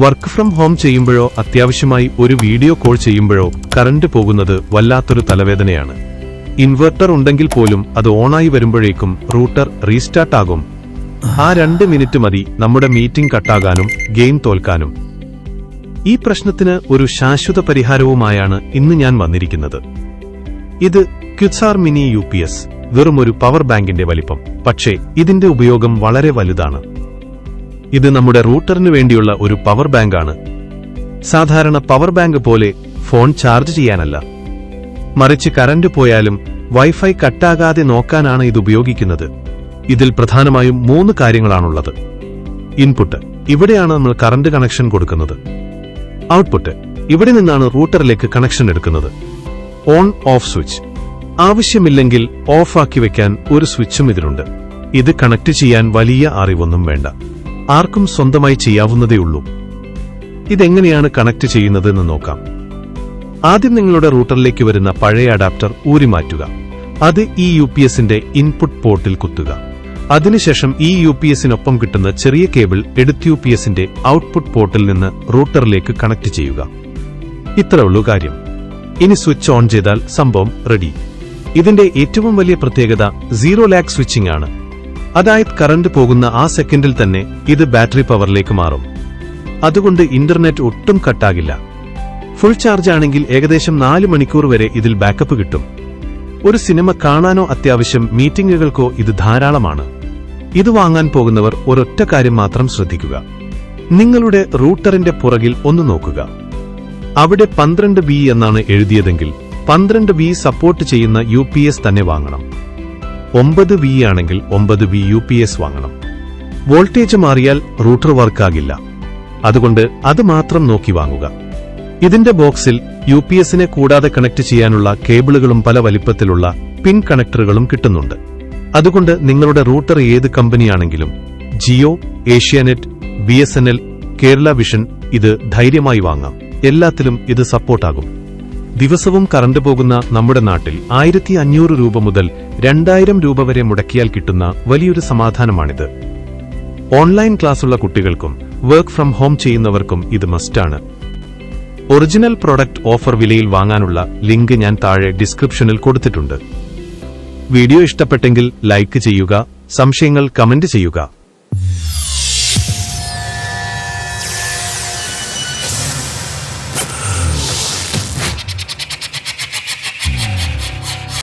Work from home ചെയ്യുമ്പോഴോ അത്യാവശ്യമായി ഒരു വീഡിയോ കോൾ ചെയ്യുമ്പോഴോ കറണ്ട് പോകുന്നത് വല്ലാത്തൊരു തലവേദനയാണ്. ഇൻവെർട്ടർ ഉണ്ടെങ്കിൽ പോലും അത് ഓണായി വരുമ്പോഴേക്കും റൂട്ടർ റീസ്റ്റാർട്ട് ആകും. ആ രണ്ട് മിനിറ്റ് മതി നമ്മുടെ മീറ്റിംഗ് കട്ടാകാനും ഗെയിം തോൽക്കാനും. ഈ പ്രശ്നത്തിന് ഒരു ശാശ്വത പരിഹാരവുമായാണ് ഇന്ന് ഞാൻ വന്നിരിക്കുന്നത്. ഇത് ക്യുസാർ മിനി യു പി എസ് വെറും ഒരു പവർ ബാങ്കിന്റെ വലിപ്പം. പക്ഷേ ഇതിന്റെ ഉപയോഗം വളരെ വലുതാണ്. ഇത് നമ്മുടെ റൂട്ടറിന് വേണ്ടിയുള്ള ഒരു പവർ ബാങ്ക് ആണ് സാധാരണ പവർ ബാങ്ക് പോലെ ഫോൺ ചാർജ് ചെയ്യാനല്ല. മറിച്ച് കറന്റ് പോയാലും വൈഫൈ കട്ടാകാതെ നോക്കാനാണ് ഇത് ഉപയോഗിക്കുന്നത്. ഇതിൽ പ്രധാനമായും മൂന്ന് കാര്യങ്ങളാണുള്ളത്. ഇൻപുട്ട് ഇവിടെയാണ് നമ്മൾ കറന്റ് കണക്ഷൻ കൊടുക്കുന്നത്. ഔട്ട്പുട്ട് ഇവിടെ നിന്നാണ് റൂട്ടറിലേക്ക് കണക്ഷൻ എടുക്കുന്നത്. On off switch. ആവശ്യമില്ലെങ്കിൽ ഓഫാക്കി വെക്കാൻ ഒരു സ്വിച്ചും ഇതിലുണ്ട്. ഇത് കണക്ട് ചെയ്യാൻ വലിയ അറിവൊന്നും വേണ്ട. ആർക്കും സ്വന്തമായി ചെയ്യാവുന്നതേയുള്ളൂ ഇതെങ്ങനെയാണ് കണക്ട് ചെയ്യുന്നതെന്ന് നോക്കാം. ആദ്യം നിങ്ങളുടെ റൂട്ടറിലേക്ക് വരുന്ന പഴയ അഡാപ്റ്റർ ഊരിമാറ്റുക. അത് ഈ യു പി എസിന്റെ ഇൻപുട്ട് പോർട്ടിൽ കുത്തുക. അതിനുശേഷം ഈ യു പി എസിനൊപ്പം കിട്ടുന്ന ചെറിയ കേബിൾ എടുത്ത് യു പി എസിന്റെ ഔട്ട്പുട്ട് പോർട്ടിൽ നിന്ന് റൂട്ടറിലേക്ക് കണക്ട് ചെയ്യുക. ഇത്രയുള്ളൂ കാര്യം. ഇനി സ്വിച്ച് ഓൺ ചെയ്താൽ സംഭവം റെഡി. ഇതിന്റെ ഏറ്റവും വലിയ പ്രത്യേകത സീറോ ലാക്ക് സ്വിച്ചിംഗ് ആണ്. അതായത് കറണ്ട് പോകുന്ന ആ സെക്കൻഡിൽ തന്നെ ഇത് ബാറ്ററി പവറിലേക്ക് മാറും. അതുകൊണ്ട് ഇന്റർനെറ്റ് ഒട്ടും കട്ടാകില്ല. ഫുൾ ചാർജ് ആണെങ്കിൽ ഏകദേശം നാല് മണിക്കൂർ വരെ ഇതിൽ ബാക്കപ്പ് കിട്ടും. ഒരു സിനിമ കാണാനോ അത്യാവശ്യം മീറ്റിംഗുകൾക്കോ ഇത് ധാരാളമാണ്. ഇത് വാങ്ങാൻ പോകുന്നവർ ഒരൊറ്റ കാര്യം മാത്രം ശ്രദ്ധിക്കുക. നിങ്ങളുടെ റൂട്ടറിന്റെ പുറകിൽ ഒന്ന് നോക്കുക. അവിടെ പന്ത്രണ്ട് ബി എന്നാണ് എഴുതിയതെങ്കിൽ പന്ത്രണ്ട് ബി സപ്പോർട്ട് ചെയ്യുന്ന യു തന്നെ വാങ്ങണം. ഒമ്പത് വി ആണെങ്കിൽ ഒമ്പത് വി യു പി എസ് വാങ്ങണം. വോൾട്ടേജ് മാറിയാൽ റൂട്ടർ വർക്കാകില്ല. അതുകൊണ്ട് അത് മാത്രം നോക്കി വാങ്ങുക. ഇതിന്റെ ബോക്സിൽ യു പി എസിനെ കൂടാതെ കണക്ട് ചെയ്യാനുള്ള കേബിളുകളും പല വലിപ്പത്തിലുള്ള പിൻ കണക്ടറുകളും കിട്ടുന്നുണ്ട്. അതുകൊണ്ട് നിങ്ങളുടെ റൂട്ടർ ഏത് കമ്പനിയാണെങ്കിലും ജിയോ ഏഷ്യാനെറ്റ് ബി കേരള വിഷൻ ഇത് ധൈര്യമായി വാങ്ങാം. എല്ലാത്തിലും ഇത് സപ്പോർട്ടാകും. ദിവസവും കറണ്ട് പോകുന്ന നമ്മുടെ നാട്ടിൽ ആയിരത്തി അഞ്ഞൂറ് രൂപ മുതൽ രണ്ടായിരം രൂപ വരെ മുടക്കിയാൽ കിട്ടുന്ന വലിയൊരു സമാധാനമാണിത്. ഓൺലൈൻ ക്ലാസ്സുള്ള കുട്ടികൾക്കും വർക്ക് ഫ്രം ഹോം ചെയ്യുന്നവർക്കും ഇത് മസ്റ്റാണ് ഒറിജിനൽ പ്രൊഡക്റ്റ് ഓഫർ വിലയിൽ വാങ്ങാനുള്ള ലിങ്ക് ഞാൻ താഴെ ഡിസ്ക്രിപ്ഷനിൽ കൊടുത്തിട്ടുണ്ട്. വീഡിയോ ഇഷ്ടപ്പെട്ടെങ്കിൽ ലൈക്ക് ചെയ്യുക സംശയങ്ങൾ കമന്റ് ചെയ്യുക.